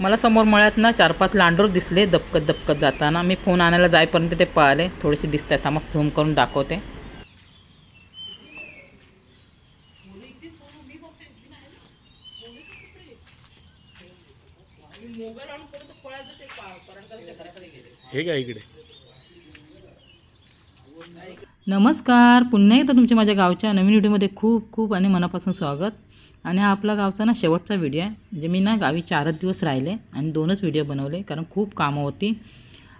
मला समोर मळ्यात ना चार पाच लांडोर दिसले दपकत दपकत जाताना. मी फोन आणायला जाईपर्यंत ते पळाले थोडेसे दिसत आहेत मग झूम करून दाखवते. हे काय इकडे. नमस्कार. पुन्हा एकदा तुमच्या माझ्या गावच्या नवीन व्हिडिओमध्ये खूप खूप आणि मनापासून स्वागत. आणि हा आपला गावचा ना शेवटचा व्हिडिओ आहे. म्हणजे मी ना गावी चारच दिवस राहिले आणि दोनच व्हिडिओ बनवले कारण खूप कामं होती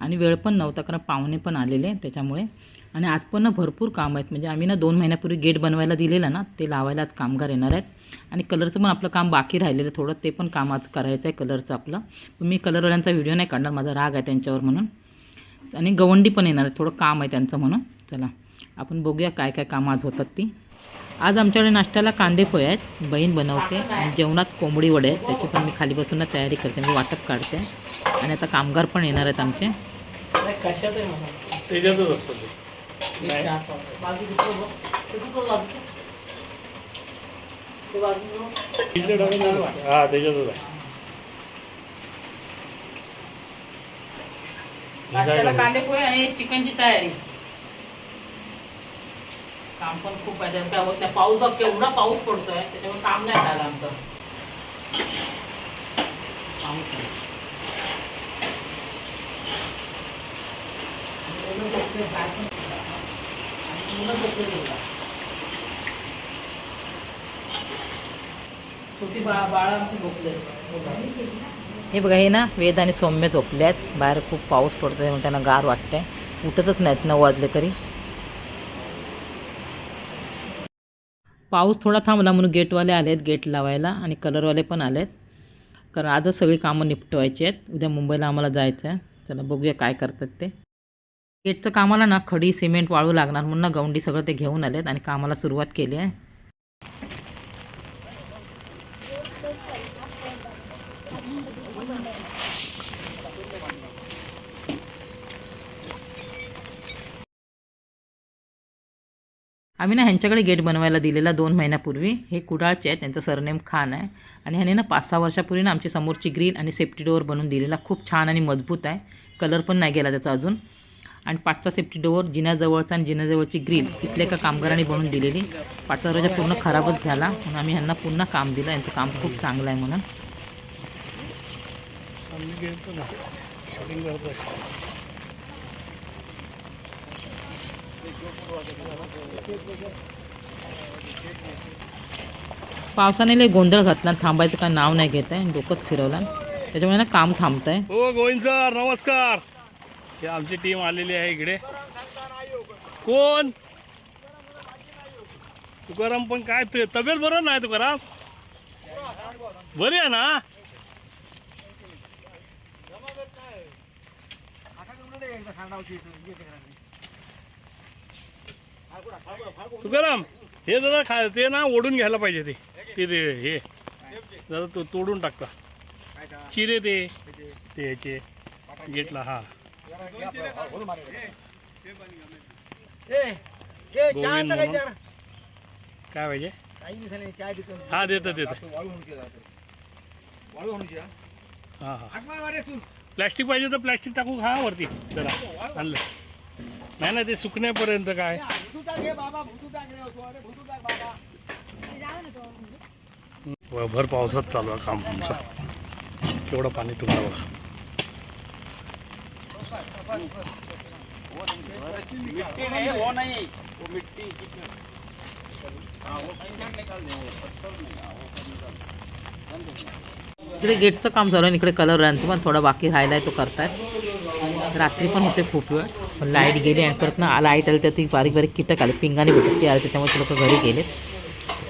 आणि वेळ पण नव्हता कारण पाहुणे पण आलेले त्याच्यामुळे. आणि आज पण ना भरपूर काम आहेत. म्हणजे आम्ही ना दोन महिन्यापूर्वी गेट बनवायला दिलेलं ना ते लावायला आज कामगार येणार आहेत. आणि कलरचं पण आपलं काम बाकी राहिलेलं आहे थोडं ते पण काम आज करायचं आहे कलरचं आपलं. पण मी कलरवाल्यांचा व्हिडिओ नाही काढणार माझा राग आहे त्यांच्यावर म्हणून. आणि गवंडी पण येणार आहे थोडं काम आहे त्यांचं म्हणून. चला आपण बघूया काय काय कामं आज होतात ती. आज आमच्याकडे नाश्त्याला कांदे पोहे आहेत. बहीण बनवते. आणि जेवणात कोंबडी वडे आहेत. त्याची पण मी खाली बसून तयारी करते. मी वाटप काढते. आणि आता कामगार पण येणार आहेत आमचे. हा कांदे पोहे आणि चिकनची तयारी. काम पण खूप आहे. काय होत नाही पाऊस बघ केवढा पाऊस पडतोय त्याच्यामुळे काम नाही झालं आमचं. पाऊस छोटी बा बाळा आमची झोपले. हो हे बघा हे ना वेद आणि सौम्य झोपले आहेत. बाहेर खूप पाऊस पडतोय म्हणून त्यांना गार वाटतंय. उठतच नाहीत नऊ वाजले तरी. पाऊस थोडा थांबला म्हणून गेटवाले आलेत गेट लावायला आणि कलरवाले पण आले आहेत कारण आजच सगळी कामं निपटवायची आहेत. उद्या मुंबईला आम्हाला जायचं आहे चला बघूया काय करतात ते. गेटचं कामाला ना खडी सिमेंट वाळू लागणार म्हणून ना गवंडी सगळं ते घेऊन आलेत आणि कामाला सुरुवात केली आहे. आम्ही ना ह्यांच्याकडे गेट बनवायला दिलेला दोन महिन्यापूर्वी. हे कुडाळचे आहेत त्यांचं सरनेम खान आहे. आणि ह्याने ना पाच सहा वर्षापूर्वी ना आमची समोरची ग्रिल आणि सेफ्टी डोअर बनवून दिलेला. खूप छान आणि मजबूत आहे. कलर पण नाही गेला त्याचा अजून. आणि पाचचा सेफ्टी डोअर जिन्याजवळचा आणि जिन्याजवळची ग्रील इथल्या एका कामगारांनी बनवून दिलेली. पाठचा दरवाजा पूर्ण खराबच झाला. म्हणून आम्ही ह्यांना पुन्हा काम दिलं. यांचं काम खूप चांगलं आहे म्हणून आम्ही गेलतो ना शूटिंग करतोय पावसाने लय गोंधळ घातला. आणि थांबायचं काय नाव नाही घेत आहे. डोकंच फिरवलं. त्याच्यामुळे ना काम थांबतं आहे हो गोविंद सर नमस्कार. हे आमची टीम आलेली आहे इकडे. कोण? तुकाराम पण काय तब्येत बरं नाही तुकाराम? बरी आहे ना? तुकाराम हे जरा खा ते ना ओढून घ्यायला पाहिजे ते. ते ते हे. जरा तो तोडून टाकता. चिरे ते. ते ह्याचे गेटला हा. गोविंद म्हणून. काय पाहिजे? हा देतं देतं. हां हां. प्लॅस्टिक पाहिजे तर प्लॅस्टिक टाकू हा वरती. जरा आणलं. नाही ना ते सुकण्यापर्यंत काय? व- भर पावसात चालू आहे काम आमचं. केवढं पाणी तुम्हाला बघा. इकडे गेटचं काम चालू आहे इकडे कलरांचं पण थोडं बाकी राहिला आहे तो करतायत. रात्री पण होते खूप वेळ. पण लाइट गेली आणि परत ना लाइट आली तर ती बारीक बारीक कीटक आले पिंगाने भेटत ती आले त्याच्यामुळे ते लोक घरी गेलेत.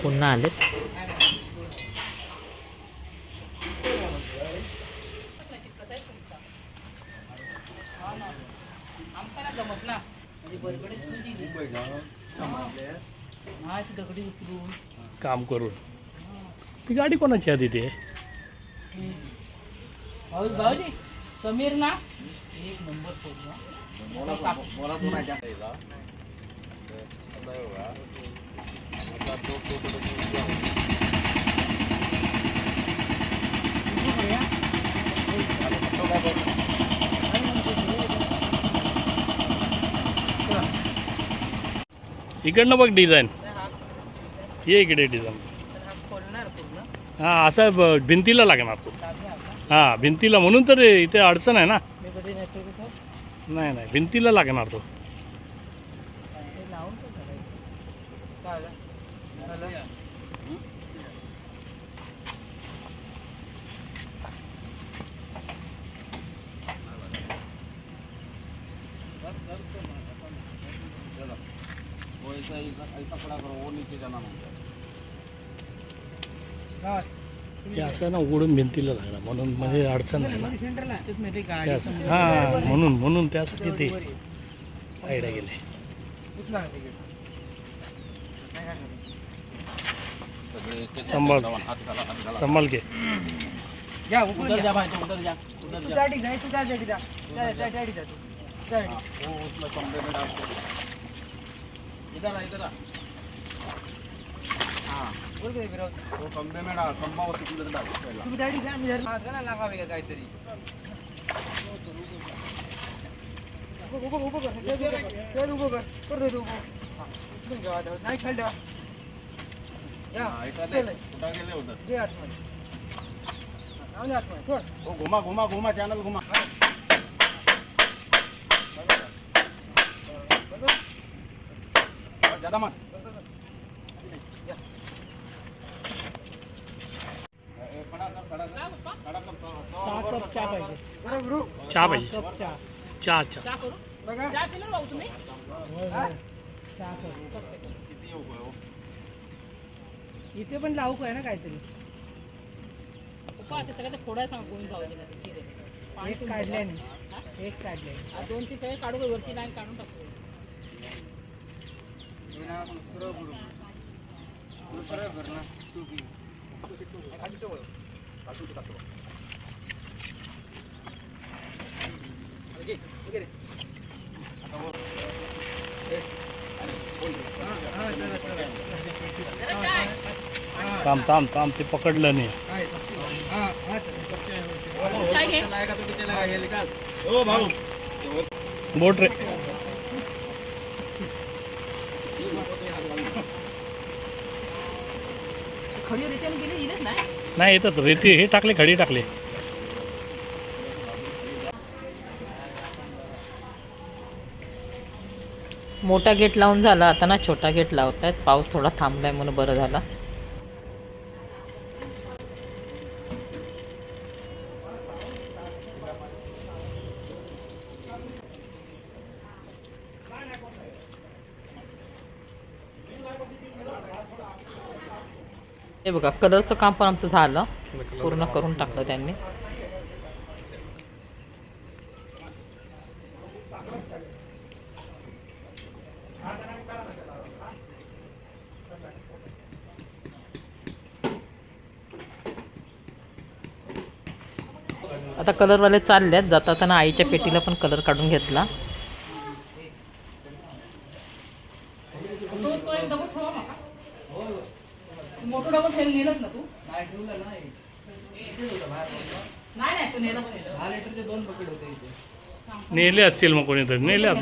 पुन्हा आलेत. काम करून. ती गाडी कोणाची आधी ते हाऊस भाऊजी समीर ना? एक नंबर इकडनं बघ डिझाईन ये इकडे डिझाईन हां असं ब- भिंतीला लागणार तो हां भिंतीला म्हणून तर इथे अडचण आहे ना. नाही नाही भिंतीला लागणार तो. हे लावून काय करायचं? हे असं ना उघडून भिंतीला लागला म्हणून म्हणजे अडचण नाही ना. त्यास- म्हणून म्हणून त्यासाठी ते आयडिया गेले. संभाल संभाल घे. उधर जा भाई उधर जा उधर जा इधर आ इधर आ हाँ बोल के विरोध वो खंबे में डाल खंबा वो तिकडे डाल पहिला तू गाडी जा इधर हात घाला लागावे का काहीतरी उभं उभं उभं कर ते उभं कर ते उभं कर कर दे तू उभं हा, उचलून घ्या आता. नाही खाली ठेवा या हाँ इधर चल. ले उठा के ले उधर घे आतमध्ये हा, जाऊ दे आतमध्ये सोड वो घुमा घुमा घुमा चैनल घुमा और ज्यादा चहा पाहिजे बरं गुरु चहा पाहिजे कप चहा चहा चहा बघा चहा पिणार भाऊ तुम्ही। चहा किती येऊ गं, हो? इथे पण लावू आहे ना काहीतरी पप्पा ते सगळं थोडा सांग कोणी भावले का ते चिरे पाणी एक काढले एक काढले आ, दोन तीन सगळे काढू का? वरची लाईन काढून टाकू थांब थांब थांब ते पकडलं नाही. काय घे. चलाएगा तो भी चलेगा ये निकाल. ओ भाऊ. बोट रे. नाही. येतात रेती हे टाकले खडी टाकले. मोठा गेट लावून झाला. आता ना छोटा गेट लावत आहेत पाऊस थोडा थांबलाय म्हणून बरं झाला. हे बघा कलरचं काम पण आमचं झालं. पूर्ण करून टाकलं त्यांनी. आता कलरवाले चाललेत जाताना आईच्या पेटीला पण कलर काढून घेतला. मोठं डबल ठेवून नेलंच ना तू? नाही नाही. तू नेलंच नेलं असतील मग कोणीतरी नेले.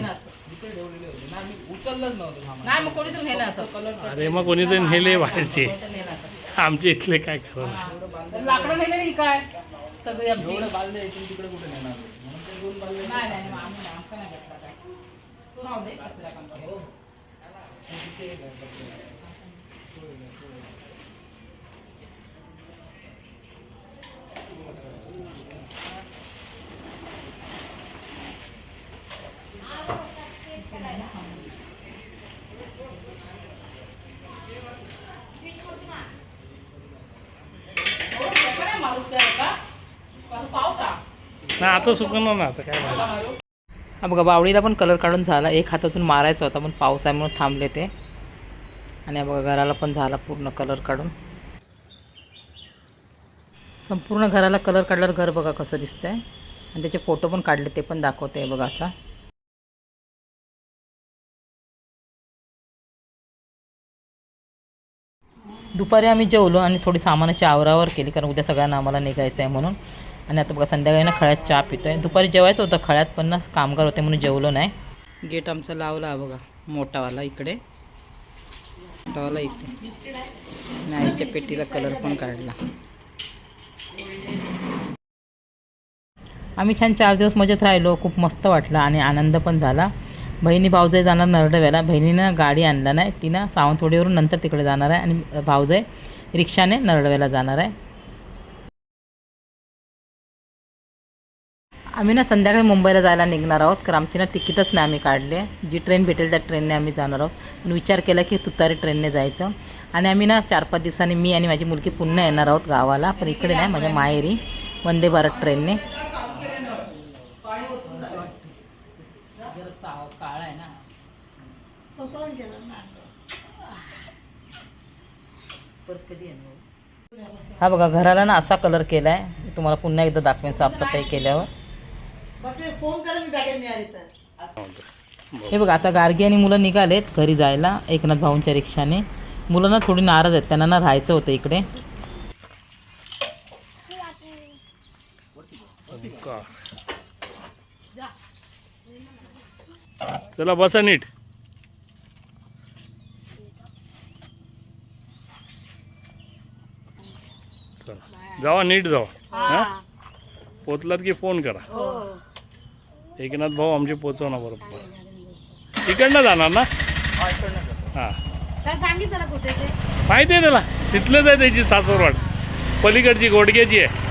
नाही मग कोणीतरी नेलं असं अरे मग कोणीतरी नेले बाहेरचे. नेलं असं आमचे खरं नाही तर लाकडं नेलेली काय सगळी आमची नाही नाही मग आम्ही नाही, आमचं नाही घेतला काय तू राहू दे कचरा काम कर. हो, काय माणूस त्या का? पाऊस- पाऊस आ. ना आता सुकणार ना आता काय हा बघा बावडीला पण कलर काढून झाला. एक हातातून मारायचा होता पण पाऊस आहे म्हणून थांबले ते. आणि बघा घराला पण झाला पूर्ण कलर काढून. संपूर्ण घराला कलर काढल्यावर घर बघा कसं दिसतंय. आणि त्याचे फोटो पण काढले ते पण दाखवते बघा असा. दुपारी आम्ही जेवलो आणि थोडी सामानाची आवरावर केली कारण उद्या सगळ्यांना आम्हाला निघायचं आहे म्हणून. आणि आता बघा संध्याकाळी ना खळ्यात चहा पितोय. दुपारी जेवायचं होतं खळ्यात पण ना कामगार होते म्हणून जेवलो नाही. गेट आमचा लावला बघा मोठावाला इकडे. डॉला इथे. आईच्या पेटीला कलर पण काढला. आम्ही छान चार दिवस मजेत राहिलो खूप मस्त वाटलं आणि आनंद पण झाला. बहिणी भाऊजाई जाणार नरडव्याला. बहिणीनं गाडी आणला नाही तिनं सावंतवाडीवरून नंतर तिकडे जाणार आहे आणि भाऊजाई रिक्षाने नरडव्याला जाणार आहे. आम्ही ना संध्याकाळी मुंबईला जायला निघणार आहोत कारण आमची ना तिकीटच नाही आम्ही काढले. जी ट्रेन भेटेल त्या ट्रेनने आम्ही जाणार आहोत. पण विचार केला की तुतारी ट्रेनने जायचं. आणि आम्ही ना चार पाच दिवसांनी मी आणि माझी मुलगी पुन्हा येणार आहोत गावाला. पण इकडे नाही माझ्या माहेरी. वंदे भारत ट्रेनने हा बघा घराला ना असा कलर केला आहे तुम्हाला पुन्हा एकदा दाखवेन साफसफाई केल्यावर. हे बघा आता गार्गी आणि मुलं निघालेत घरी जायला एकनाथ भाऊंच्या रिक्षाने. मुलं ना थोडी नाराज आहेत त्यांना ना राहायचं होतं इकडे. चला बसा नीट. चला. जावा नीट जावा. हा. पोचलात की फोन करा. एकनाथ भाऊ आमचे पोचवा ना बरोबर तिकडनं जाणार ना? हां. माहिती आहे त्याला? तिथलंच आहे त्याची सासरवाड पलीकडची गोडग्याची आहे.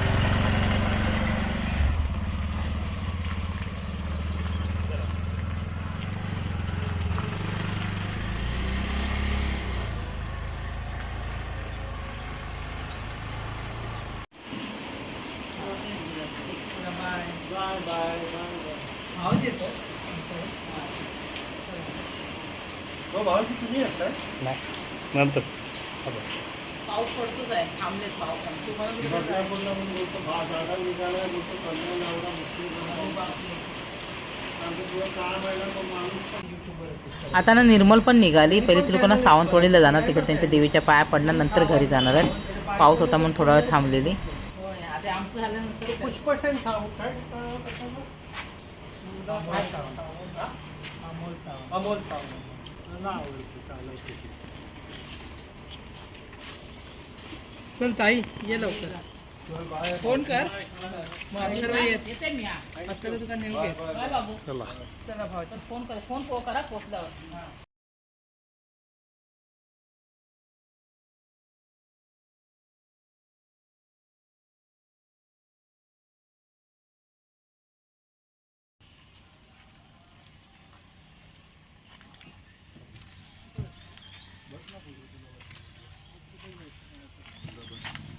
नाही नंतर. आता. पाऊस पडतोच आहे. थांबलेत आता ना निर्मल पण निघाली. पहिले ती लोकांना सावंतवाडीला जाणार तिकडे त्यांच्या देवीच्या पाया पडणार नंतर घरी जाणार आहे. पाऊस होता म्हणून थोडा वेळ थांबलेली. अमोल चल ताई ये लवकर. फोन कर. चला. चला भाऊ फोन कर फोन करा पोचल्यावर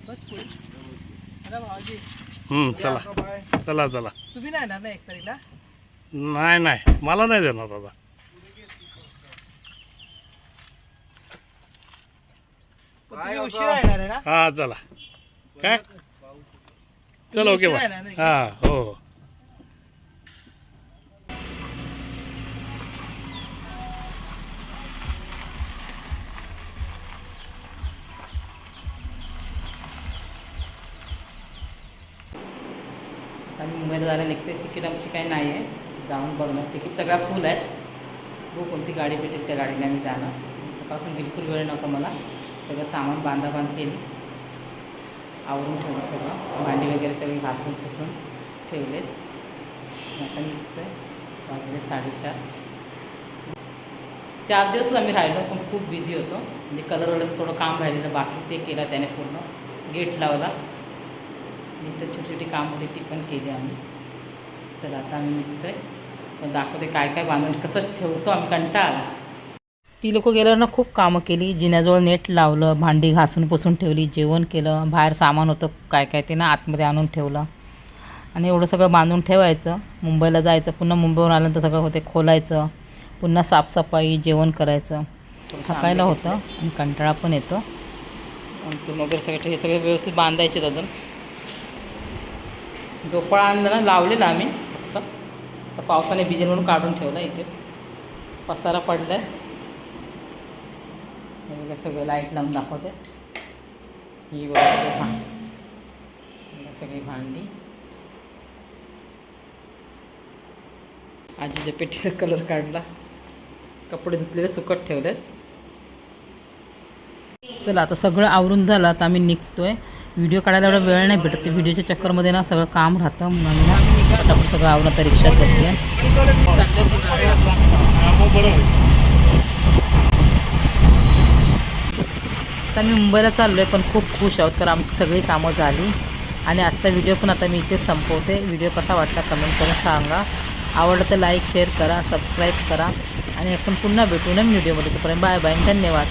बस पुढे अरे भाऊजी हम्म, चला. चला चला. तुम्ही नाही येणार ना एक तारीखला? नाही नाही. मला नाही देणार दादा. पण तुम्ही उशिरा येणार आहे ना? हा चला. काय? चला ओके बाय? हा हो हो. आम्ही मुंबईला जायला निघते. तिकीट आमची काही नाही आहे जाऊन बघणार. तिकीट सगळा फुल आहे बघू कोणती गाडी भेटेल त्या गाडीने आम्ही जाणार. सकाळपासून बिलकुल वेळ नको मला. सगळं सामान बांधाबांध केली. आवरून ठेवलं सगळं. भांडी वगैरे सगळी घासून पुसून ठेवलेत. आता निघतं वाजले साडेचार. चार दिवस आम्ही राहिलो पण खूप बिझी होतो. म्हणजे कलर थोडं काम राहिलेलं बाकी. ते केलं त्याने पूर्ण. गेट लावला. इथं छोटी छोटी कामं होती ती पण केली आम्ही. चला आता आम्ही निघतोय. पण दाखवते काय काय बांधून कसं ठेवतो आम्ही कंटाळा. ती लोक गेल्यावर ना खूप कामं केली. जिन्याजवळ नेट लावलं भांडी घासून पुसून ठेवली जेवण केलं बाहेर सामान होतं काय काय ते ना आतमध्ये आणून ठेवलं. आणि एवढं सगळं बांधून ठेवायचं. मुंबईला जायचं पुन्हा मुंबईवरून आल्यानंतर सगळं होते खोलायचं पुन्हा साफसफाई जेवण करायचं. थकायला होतं. आणि कंटाळा पण येतो. वगैरे सगळं हे सगळे व्यवस्थित बांधायचे अजून. झोपाळा आणलं ना लावलेला आम्ही फक्त तर पावसाने भिजेल म्हणून काढून ठेवलं इथे. पसारा पडला आहे बघा सगळं लाइट लावून दाखवते. ही वगैरे सगळी सगळी भांडी. आजीच्या पेटीचा कलर काढला. कपडे धुतलेले सुकट ठेवलेत. चला आता सगळं आवरून झालं आता आम्ही निघतोय. व्हिडिओ काढायला एवढा वेळ नाही भेटत. ते व्हिडिओच्या चक्करमध्ये ना सगळं काम राहतं. म्हणून ना सगळं आवडत रिक्षात बसले. आता मी मुंबईला चाललो आहे पण खूप खुश आहोत कारण आमची सगळी कामं झाली. आणि आजचा व्हिडिओ पण आता मी इथे संपवते. व्हिडिओ कसा वाटला कमेंट करून सांगा. आवडलं तर लाईक शेअर करा सबस्क्राईब करा. आणि आपण पुन्हा भेटू ना व्हिडिओमध्ये. तोपर्यंत बाय बाय धन्यवाद.